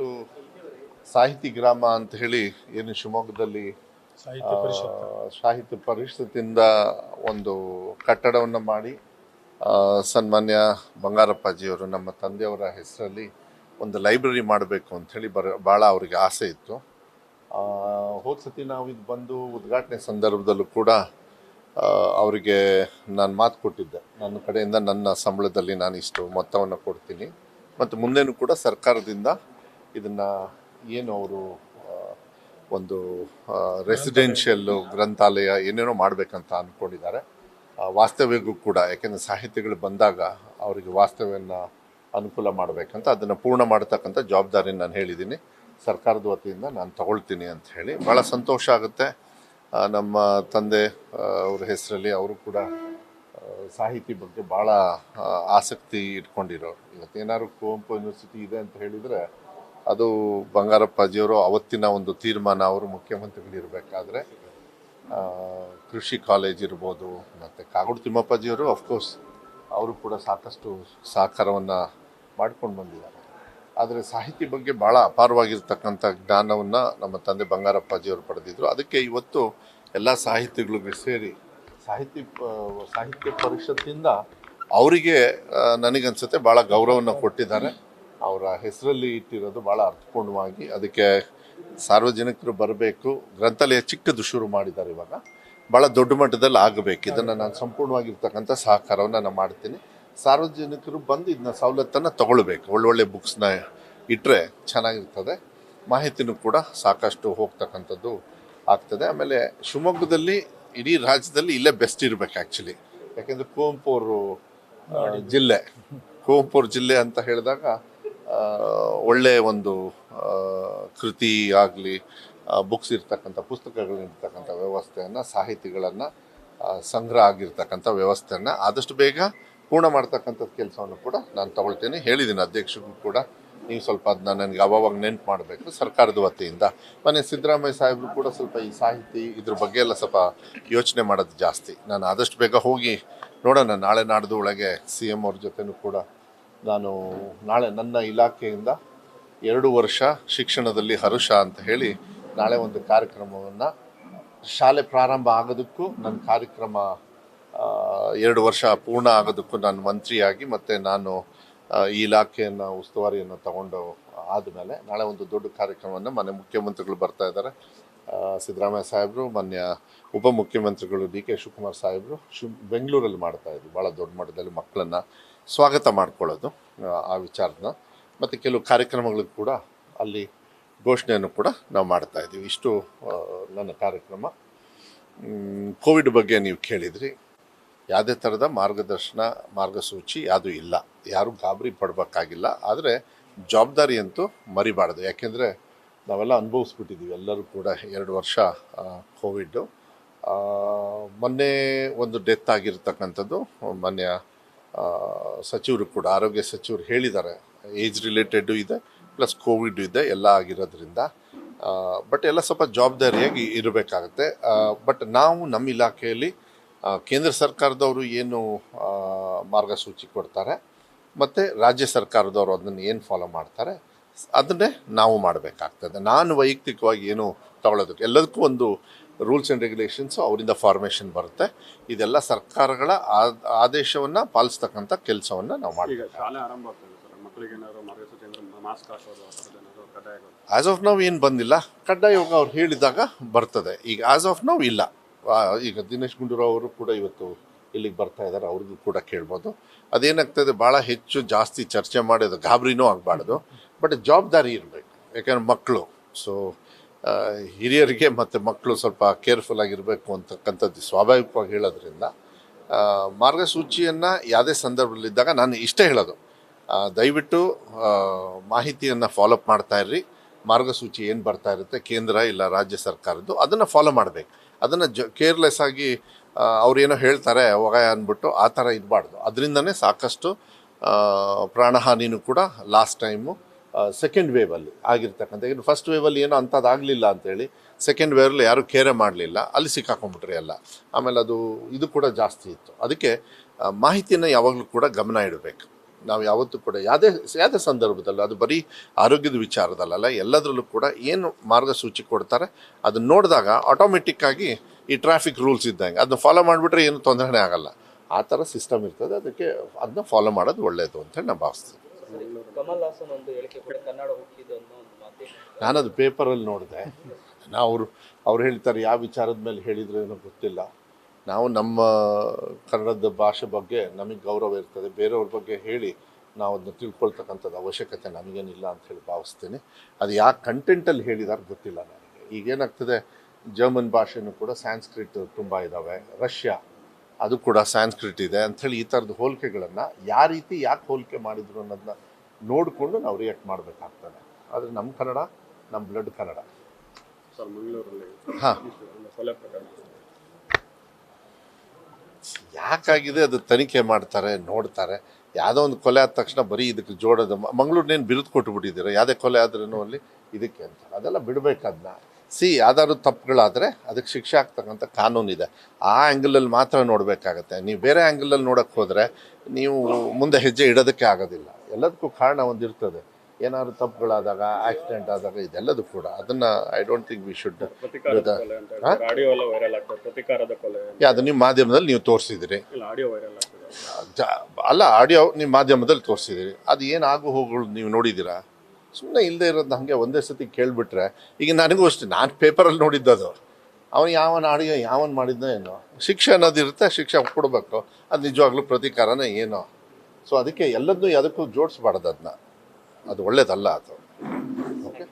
ಇವತ್ತು ಸಾಹಿತಿ ಗ್ರಾಮ ಅಂತ ಹೇಳಿ ಏನು ಶಿವಮೊಗ್ಗದಲ್ಲಿ ಸಾಹಿತ್ಯ ಪರಿಷತ್ತಿಂದ ಒಂದು ಕಟ್ಟಡವನ್ನು ಮಾಡಿ ಸನ್ಮಾನ್ಯ ಬಂಗಾರಪ್ಪಾಜಿಯವರು ನಮ್ಮ ತಂದೆಯವರ ಹೆಸರಲ್ಲಿ ಒಂದು ಲೈಬ್ರರಿ ಮಾಡಬೇಕು ಅಂಥೇಳಿ ಬರ ಭಾಳ ಅವರಿಗೆ ಆಸೆ ಇತ್ತು. ಹೋದ್ ಸತಿ ನಾವು ಇದು ಬಂದು ಉದ್ಘಾಟನೆ ಸಂದರ್ಭದಲ್ಲೂ ಕೂಡ ಅವರಿಗೆ ನಾನು ಮಾತು ಕೊಟ್ಟಿದ್ದೆ. ನನ್ನ ಕಡೆಯಿಂದ ನನ್ನ ಸಂಬಳದಲ್ಲಿ ನಾನು ಇಷ್ಟು ಮೊತ್ತವನ್ನು ಕೊಡ್ತೀನಿ. ಮತ್ತು ಮುಂದೆನೂ ಕೂಡ ಸರ್ಕಾರದಿಂದ ಇದನ್ನು ಏನು ಅವರು ಒಂದು ರೆಸಿಡೆನ್ಷಿಯಲ್ ಗ್ರಂಥಾಲಯ ಏನೇನೋ ಮಾಡಬೇಕಂತ ಅಂದ್ಕೊಂಡಿದ್ದಾರೆ ವಾಸ್ತವ್ಯಗೂ ಕೂಡ, ಯಾಕೆಂದರೆ ಸಾಹಿತ್ಯಗಳು ಬಂದಾಗ ಅವರಿಗೆ ವಾಸ್ತವ್ಯನ ಅನುಕೂಲ ಮಾಡಬೇಕಂತ, ಅದನ್ನು ಪೂರ್ಣ ಮಾಡತಕ್ಕಂಥ ಜವಾಬ್ದಾರಿ ನಾನು ಹೇಳಿದ್ದೀನಿ. ಸರ್ಕಾರದ ವತಿಯಿಂದ ನಾನು ತಗೊಳ್ತೀನಿ ಅಂತ ಹೇಳಿ. ಭಾಳ ಸಂತೋಷ ಆಗುತ್ತೆ. ನಮ್ಮ ತಂದೆ ಅವ್ರ ಹೆಸರಲ್ಲಿ ಅವರು ಕೂಡ ಸಾಹಿತಿ ಬಗ್ಗೆ ಭಾಳ ಆಸಕ್ತಿ ಇಟ್ಕೊಂಡಿರೋರು. ಇವತ್ತೇನಾದ್ರು ಕುವೆಂಪು ಯೂನಿವರ್ಸಿಟಿ ಇದೆ ಅಂತ ಹೇಳಿದರೆ ಅದು ಬಂಗಾರಪ್ಪಾಜಿಯವರು ಅವತ್ತಿನ ಒಂದು ತೀರ್ಮಾನ ಅವರು ಮುಖ್ಯಮಂತ್ರಿಗಳಿರಬೇಕಾದ್ರೆ ಕೃಷಿ ಕಾಲೇಜ್ ಇರ್ಬೋದು, ಮತ್ತು ಕಾಗೋಡು ತಿಮ್ಮಪ್ಪಾಜಿಯವರು ಅಫ್ಕೋರ್ಸ್ ಅವರು ಕೂಡ ಸಾಕಷ್ಟು ಸಹಕಾರವನ್ನು ಮಾಡ್ಕೊಂಡು ಬಂದಿದ್ದಾರೆ. ಆದರೆ ಸಾಹಿತ್ಯ ಬಗ್ಗೆ ಭಾಳ ಅಪಾರವಾಗಿರ್ತಕ್ಕಂಥ ಜ್ಞಾನವನ್ನು ನಮ್ಮ ತಂದೆ ಬಂಗಾರಪ್ಪಾಜಿಯವರು ಪಡೆದಿದ್ರು. ಅದಕ್ಕೆ ಇವತ್ತು ಎಲ್ಲ ಸಾಹಿತಿಗಳಿಗೆ ಸೇರಿ ಸಾಹಿತ್ಯ ಸಾಹಿತ್ಯ ಪರಿಷತ್ತಿಂದ ಅವರಿಗೆ ನನಗನ್ಸುತ್ತೆ ಭಾಳ ಗೌರವವನ್ನು ಕೊಟ್ಟಿದ್ದಾರೆ. ಅವರ ಹೆಸರಲ್ಲಿ ಇಟ್ಟಿರೋದು ಭಾಳ ಅರ್ಥಪೂರ್ಣವಾಗಿ ಅದಕ್ಕೆ ಸಾರ್ವಜನಿಕರು ಬರಬೇಕು. ಗ್ರಂಥಾಲಯ ಚಿಕ್ಕದು ಶುರು ಮಾಡಿದ್ದಾರೆ ಇವಾಗ. ಭಾಳ ದೊಡ್ಡ ಮಟ್ಟದಲ್ಲಿ ಆಗಬೇಕು. ಇದನ್ನು ನಾನು ಸಂಪೂರ್ಣವಾಗಿರ್ತಕ್ಕಂಥ ಸಹಕಾರವನ್ನು ನಾನು ಮಾಡ್ತೀನಿ. ಸಾರ್ವಜನಿಕರು ಬಂದು ಇದನ್ನ ಸವಲತ್ತನ್ನು ತಗೊಳ್ಬೇಕು. ಒಳ್ಳೊಳ್ಳೆ ಬುಕ್ಸ್ನ ಇಟ್ಟರೆ ಚೆನ್ನಾಗಿರ್ತದೆ. ಮಾಹಿತಿನೂ ಕೂಡ ಸಾಕಷ್ಟು ಹೋಗ್ತಕ್ಕಂಥದ್ದು ಆಗ್ತದೆ. ಆಮೇಲೆ ಶಿವಮೊಗ್ಗದಲ್ಲಿ ಇಡೀ ರಾಜ್ಯದಲ್ಲಿ ಇಲ್ಲೇ ಬೆಸ್ಟ್ ಇರಬೇಕು ಆ್ಯಕ್ಚುಲಿ ಯಾಕೆಂದರೆ ಕುವೆಂಪು ಅವರು ಜಿಲ್ಲೆ. ಕುವೆಂಪು ಜಿಲ್ಲೆ ಅಂತ ಹೇಳಿದಾಗ ಆ, ಒಳ್ಳೆ ಒಂದು ಕೃತಿ ಆಗಲಿ ಬುಕ್ಸ್ ಇರ್ತಕ್ಕಂಥ ಪುಸ್ತಕಗಳಿರ್ತಕ್ಕಂಥ ವ್ಯವಸ್ಥೆಯನ್ನು ಸಾಹಿತಿಗಳನ್ನು ಸಂಗ್ರಹ ಆಗಿರ್ತಕ್ಕಂಥ ವ್ಯವಸ್ಥೆಯನ್ನು ಆದಷ್ಟು ಬೇಗ ಪೂರ್ಣ ಮಾಡ್ತಕ್ಕಂಥ ಕೆಲಸವನ್ನು ಕೂಡ ನಾನು ತಗೊಳ್ತೇನೆ. ಹೇಳಿದ್ದೀನಿ ಅಧ್ಯಕ್ಷರಿಗೂ ಕೂಡ. ನೀವು ಸ್ವಲ್ಪ ಅದನ್ನ ನನಗೆ ಅವಾಗ ನೆನ್ಪು ಮಾಡಬೇಕು ಸರ್ಕಾರದ ವತಿಯಿಂದ. ಮನೆ ಸಿದ್ದರಾಮಯ್ಯ ಸಾಹೇಬರು ಕೂಡ ಸ್ವಲ್ಪ ಈ ಸಾಹಿತಿ ಇದ್ರ ಬಗ್ಗೆ ಎಲ್ಲ ಸ್ವಲ್ಪ ಯೋಚನೆ ಮಾಡೋದು ಜಾಸ್ತಿ. ನಾನು ಆದಷ್ಟು ಬೇಗ ಹೋಗಿ ನೋಡೋಣ. ನಾಳೆ ನಾಡ್ದು ಒಳಗೆ ಸಿ ಎಂ ಅವ್ರ ಜೊತೆನೂ ಕೂಡ ನಾನು ನಾಳೆ ನನ್ನ ಇಲಾಖೆಯಿಂದ ಎರಡು ವರ್ಷ ಶಿಕ್ಷಣದಲ್ಲಿ ಹರುಷ ಅಂತ ಹೇಳಿ ನಾಳೆ ಒಂದು ಕಾರ್ಯಕ್ರಮವನ್ನು ಶಾಲೆ ಪ್ರಾರಂಭ ಆಗೋದಕ್ಕೂ ನನ್ನ ಕಾರ್ಯಕ್ರಮ ಎರಡು ವರ್ಷ ಪೂರ್ಣ ಆಗೋದಕ್ಕೂ ನಾನು ಮಂತ್ರಿಯಾಗಿ ಮತ್ತು ನಾನು ಈ ಇಲಾಖೆಯನ್ನು, ಉಸ್ತುವಾರಿಯನ್ನು ತಗೊಂಡು ಆದಮೇಲೆ ನಾಳೆ ಒಂದು ದೊಡ್ಡ ಕಾರ್ಯಕ್ರಮವನ್ನು ಮನೆ ಮುಖ್ಯಮಂತ್ರಿಗಳು ಬರ್ತಾ ಇದ್ದಾರೆ. ಸಿದ್ದರಾಮಯ್ಯ ಸಾಹೇಬರು, ಮಾನ್ಯ ಉಪಮುಖ್ಯಮಂತ್ರಿಗಳು ಡಿ ಕೆ ಶಿವಕುಮಾರ್ ಸಾಹೇಬರು ಶಿವ್ ಬೆಂಗಳೂರಲ್ಲಿ ಮಾಡ್ತಾ ಇದ್ವಿ ಭಾಳ ದೊಡ್ಡ ಮಟ್ಟದಲ್ಲಿ ಮಕ್ಕಳನ್ನು ಸ್ವಾಗತ ಮಾಡ್ಕೊಳ್ಳೋದು ಆ, ವಿಚಾರನ. ಮತ್ತು ಕೆಲವು ಕಾರ್ಯಕ್ರಮಗಳಿಗೆ ಕೂಡ ಅಲ್ಲಿ ಘೋಷಣೆಯನ್ನು ಕೂಡ ನಾವು ಮಾಡ್ತಾ ಇದ್ದೀವಿ. ಇಷ್ಟು ನನ್ನ ಕಾರ್ಯಕ್ರಮ. ಕೋವಿಡ್ ಬಗ್ಗೆ ನೀವು ಕೇಳಿದ್ರಿ. ಯಾವುದೇ ಥರದ ಮಾರ್ಗದರ್ಶನ ಮಾರ್ಗಸೂಚಿ ಯಾವುದೂ ಇಲ್ಲ. ಯಾರೂ ಗಾಬರಿ ಪಡಬೇಕಾಗಿಲ್ಲ. ಆದರೆ ಜವಾಬ್ದಾರಿಯಂತೂ ಮರಿಬಾರ್ದು. ಯಾಕೆಂದರೆ ನಾವೆಲ್ಲ ಅನುಭವಿಸ್ಬಿಟ್ಟಿದ್ದೀವಿ. ಎಲ್ಲರೂ ಕೂಡ ಎರಡು ವರ್ಷ ಕೋವಿಡ್ಡು. ಮೊನ್ನೆ ಒಂದು ಡೆತ್ ಆಗಿರ್ತಕ್ಕಂಥದ್ದು ಮೊನ್ನೆ ಸಚಿವರು ಕೂಡ, ಆರೋಗ್ಯ ಸಚಿವರು ಹೇಳಿದ್ದಾರೆ ಏಜ್ ರಿಲೇಟೆಡ್ ಇದೆ ಪ್ಲಸ್ ಕೋವಿಡ್ ಇದೆ, ಎಲ್ಲ ಆಗಿರೋದ್ರಿಂದ ಬಟ್ ಎಲ್ಲ ಸ್ವಲ್ಪ ಜವಾಬ್ದಾರಿಯಾಗಿ ಇರಬೇಕಾಗತ್ತೆ. ಬಟ್ ನಾವು ನಮ್ಮ ಇಲಾಖೆಯಲ್ಲಿ ಕೇಂದ್ರ ಸರ್ಕಾರದವರು ಏನು ಮಾರ್ಗಸೂಚಿ ಕೊಡ್ತಾರೆ, ಮತ್ತು ರಾಜ್ಯ ಸರ್ಕಾರದವರು ಅದನ್ನು ಏನು ಫಾಲೋ ಮಾಡ್ತಾರೆ, ಅದನ್ನೇ ನಾವು ಮಾಡಬೇಕಾಗ್ತದೆ. ನಾನು ವೈಯಕ್ತಿಕವಾಗಿ ಏನು ತಗೊಳ್ಳೋದಕ್ಕೆ ಎಲ್ಲದಕ್ಕೂ ಒಂದು ರೂಲ್ಸ್ ಆ್ಯಂಡ್ ರೆಗ್ಯುಲೇಷನ್ಸು ಅವರಿಂದ ಫಾರ್ಮೇಷನ್ ಬರುತ್ತೆ. ಇದೆಲ್ಲ ಸರ್ಕಾರಗಳ ಆದೇಶವನ್ನು ಪಾಲಿಸ್ತಕ್ಕಂಥ ಕೆಲಸವನ್ನು ನಾವು ಮಾಡ್ತೀವಿ. ಆ್ಯಸ್ ಆಫ್ ನಾವು ಏನು ಬಂದಿಲ್ಲ. ಕಡ್ಡಾಯವಾಗ ಅವ್ರು ಹೇಳಿದಾಗ ಬರ್ತದೆ. ಈಗ ಆ್ಯಸ್ ಆಫ್ ನಾವು ಇಲ್ಲ. ಈಗ ದಿನೇಶ್ ಗುಂಡೂರಾವ್ ಅವರು ಕೂಡ ಇವತ್ತು ಇಲ್ಲಿಗೆ ಬರ್ತಾ ಇದ್ದಾರೆ. ಅವ್ರಿಗೂ ಕೂಡ ಕೇಳ್ಬೋದು. ಅದೇನಾಗ್ತದೆ ಭಾಳ ಹೆಚ್ಚು ಜಾಸ್ತಿ ಚರ್ಚೆ ಮಾಡೋದು ಗಾಬರಿನೂ ಆಗಬಾರ್ದು. ಬಟ್ ಜವಾಬ್ದಾರಿ ಇರಬೇಕು. ಯಾಕಂದ್ರೆ ಮಕ್ಕಳು ಸೊ ಹಿರಿಯರಿಗೆ ಮತ್ತು ಮಕ್ಕಳು ಸ್ವಲ್ಪ ಕೇರ್ಫುಲ್ ಆಗಿರಬೇಕು ಅಂತಕ್ಕಂಥದ್ದು ಸ್ವಾಭಾವಿಕವಾಗಿ ಹೇಳೋದ್ರಿಂದ ಮಾರ್ಗಸೂಚಿಯನ್ನು ಯಾವುದೇ ಸಂದರ್ಭದಲ್ಲಿದ್ದಾಗ ನಾನು ಇಷ್ಟೇ ಹೇಳೋದು. ದಯವಿಟ್ಟು ಮಾಹಿತಿಯನ್ನು ಫಾಲೋಅಪ್ ಮಾಡ್ತಾ ಇರ್ರಿ. ಮಾರ್ಗಸೂಚಿ ಏನು ಬರ್ತಾ ಇರುತ್ತೆ, ಕೇಂದ್ರ ಇಲ್ಲ ರಾಜ್ಯ ಸರ್ಕಾರದ್ದು, ಅದನ್ನು ಫಾಲೋ ಮಾಡಬೇಕು. ಅದನ್ನು ಜ ಕೇರ್ಲೆಸ್ ಆಗಿ ಅವ್ರೇನೋ ಹೇಳ್ತಾರೆ, ಅವಾಗ ಅಂದ್ಬಿಟ್ಟು ಆ ಥರ ಇರಬಾರ್ದು. ಅದರಿಂದನೇ ಸಾಕಷ್ಟು ಪ್ರಾಣಹಾನಿನೂ ಕೂಡ ಲಾಸ್ಟ್ ಟೈಮು ಸೆಕೆಂಡ್ ವೇವಲ್ಲಿ ಆಗಿರ್ತಕ್ಕಂಥ ಈಗ ಫಸ್ಟ್ ವೇವಲ್ಲಿ ಏನೋ ಅಂಥದ್ದಾಗಲಿಲ್ಲ ಅಂತೇಳಿ ಸೆಕೆಂಡ್ ವೇವಲ್ಲಿ ಯಾರೂ ಕೇರೆ ಮಾಡಲಿಲ್ಲ. ಅಲ್ಲಿ ಸಿಕ್ಕಾಕೊಂಡ್ಬಿಟ್ರಿ ಎಲ್ಲ. ಆಮೇಲೆ ಅದು, ಇದು ಕೂಡ ಜಾಸ್ತಿ ಇತ್ತು. ಅದಕ್ಕೆ ಮಾಹಿತಿನ ಯಾವಾಗಲೂ ಕೂಡ ಗಮನ ಇಡಬೇಕು. ನಾವು ಯಾವತ್ತೂ ಕೂಡ, ಯಾವುದೇ ಯಾವುದೇ ಸಂದರ್ಭದಲ್ಲೂ, ಅದು ಬರೀ ಆರೋಗ್ಯದ ವಿಚಾರದಲ್ಲ ಎಲ್ಲದರಲ್ಲೂ ಕೂಡ ಏನು ಮಾರ್ಗಸೂಚಿ ಕೊಡ್ತಾರೆ, ಅದನ್ನ ನೋಡಿದಾಗ ಆಟೋಮೆಟಿಕ್ಕಾಗಿ ಈ ಟ್ರಾಫಿಕ್ ರೂಲ್ಸ್ ಇದ್ದಂಗೆ. ಅದನ್ನ ಫಾಲೋ ಮಾಡಿಬಿಟ್ರೆ ಏನು ತೊಂದರೆ ಆಗಲ್ಲ. ಆ ಥರ ಸಿಸ್ಟಮ್ ಇರ್ತದೆ. ಅದಕ್ಕೆ, ಅದನ್ನ ಫಾಲೋ ಮಾಡೋದು ಒಳ್ಳೆಯದು ಅಂತೇಳಿ ನಾನು ಭಾವಿಸ್ತೀನಿ. ಕಮಲ್ ಹಾಸನ್ ಒಂದು ಹೇಳಿಕೆ ಕೂಡ, ಕನ್ನಡ ನಾನದು ಪೇಪರಲ್ಲಿ ನೋಡಿದೆ. ನಾವು ಅವರು ಅವ್ರು ಹೇಳ್ತಾರೆ, ಯಾವ ವಿಚಾರದ ಮೇಲೆ ಹೇಳಿದ್ರು ಏನೋ ಗೊತ್ತಿಲ್ಲ. ನಾವು ನಮ್ಮ ಕನ್ನಡದ ಭಾಷೆ ಬಗ್ಗೆ ನಮಗೆ ಗೌರವ ಇರ್ತದೆ. ಬೇರೆಯವ್ರ ಬಗ್ಗೆ ಹೇಳಿ ನಾವು ಅದನ್ನ ತಿಳ್ಕೊಳ್ತಕ್ಕಂಥದ್ದು ಅವಶ್ಯಕತೆ ನಮಗೇನಿಲ್ಲ ಅಂತ ಹೇಳಿ ಭಾವಿಸ್ತೀನಿ. ಅದು ಯಾವ ಕಂಟೆಂಟಲ್ಲಿ ಹೇಳಿದಾರೆ ಗೊತ್ತಿಲ್ಲ ನನಗೆ. ಈಗೇನಾಗ್ತದೆ ಜರ್ಮನ್ ಭಾಷೆನೂ ಕೂಡ ಸ್ಯಾನ್ಸ್ಕ್ರಿಟ್ ತುಂಬ ಇದ್ದಾವೆ ರಷ್ಯಾ ಅದು ಕೂಡ ಸ್ಯಾನ್ಸ್ಕ್ರಿಟ್ ಇದೆ ಅಂಥೇಳಿ ಈ ಥರದ ಹೋಲಿಕೆಗಳನ್ನು ಯಾವ ರೀತಿ ಯಾಕೆ ಹೋಲಿಕೆ ಮಾಡಿದ್ರು ಅನ್ನೋದನ್ನ ನೋಡಿಕೊಂಡು ನಾವು ರಿಯಾಕ್ಟ್ ಮಾಡಬೇಕಾಗ್ತದೆ. ಆದರೆ ನಮ್ಮ ಕನ್ನಡ ನಮ್ಮ ಬ್ಲಡ್ ಕನ್ನಡ. ಹಾ. ಯಾಕಾಗಿದೆ ಅದು ತನಿಖೆ ಮಾಡ್ತಾರೆ ನೋಡ್ತಾರೆ. ಯಾವುದೋ ಒಂದು ಕೊಲೆ ಆದ ತಕ್ಷಣ ಬರೀ ಇದಕ್ಕೆ ಜೋಡೋದು. ಮಂಗಳೂರಿನೇನು ಬಿರುದು ಕೊಟ್ಟು ಬಿಟ್ಟಿದ್ದೀರಾ ಯಾವುದೇ ಕೊಲೆ ಆದ್ರೂ ಅಲ್ಲಿ ಇದಕ್ಕೆ ಅಂತ. ಅದೆಲ್ಲ ಬಿಡಬೇಕದನ್ನ ಸಿ ಯಾವ್ದಾದ್ರು ತಪ್ಪುಗಳಾದರೆ ಅದಕ್ಕೆ ಶಿಕ್ಷೆ ಆಗ್ತಕ್ಕಂಥ ಕಾನೂನಿದೆ ಆ ಆ್ಯಂಗಲಲ್ಲಿ ಮಾತ್ರ ನೋಡಬೇಕಾಗತ್ತೆ. ನೀವು ಬೇರೆ ಆ್ಯಂಗಲಲ್ಲಿ ನೋಡೋಕ್ಕೆ ಹೋದರೆ ನೀವು ಮುಂದೆ ಹೆಜ್ಜೆ ಇಡೋದಕ್ಕೆ ಆಗೋದಿಲ್ಲ. ಎಲ್ಲದಕ್ಕೂ ಕಾರಣ ಒಂದಿರ್ತದೆ. ಏನಾದ್ರು ತಪ್ಪುಗಳಾದಾಗ ಆಕ್ಸಿಡೆಂಟ್ ಆದಾಗ ಇದೆಲ್ಲದೂ ಕೂಡ. ಅದನ್ನ I don't think we should ಅದು ನಿಮ್ಮ ಮಾಧ್ಯಮದಲ್ಲಿ ನೀವು ತೋರಿಸಿದಿರಿ. ಇಲ್ಲ ಆಡಿಯೋ ವೈರಲ್ ಆಗ್ತದೆ. ಜ- ಅಲ್ಲ ಆಡಿಯೋ ನಿಮ್ಮ ಮಾಧ್ಯಮದಲ್ಲಿ ತೋರಿಸಿದಿರಿ. ಅದು ಏನು ಆಗು ಹೋಗುಗಳು ನೀವು ನೋಡಿದ್ದೀರಾ ಸುಮ್ಮನೆ ಇಲ್ಲದೆ ಇರೋದು ಹಾಗೆ ಒಂದೇ ಸತಿ ಕೇಳಿಬಿಟ್ರೆ, ಈಗ ನನಗೂ ಅಷ್ಟೇ, ನಾನು ಪೇಪರಲ್ಲಿ ನೋಡಿದ್ದದು ಅವನು ಯಾವನ ಆಡಿಯೋ, ಯಾವನ್ ಮಾಡಿದ್ನೋ ಏನೋ. ಶಿಕ್ಷೆ ಅನ್ನೋದಿರುತ್ತೆ ಶಿಕ್ಷೆ ಕೊಡಬೇಕು. ಅದು ನಿಜವಾಗ್ಲೂ ಪ್ರತೀಕಾರನೇ ಏನೋ. ಸೊ ಅದಕ್ಕೆ ಎಲ್ಲದನ್ನೂ ಯಾವುದಕ್ಕೂ ಜೋಡಿಸ್ಬಾರ್ದು ಅದನ್ನ ಅದು ಒಳ್ಳೇದಲ್ಲ ಅದು. ಓಕೆ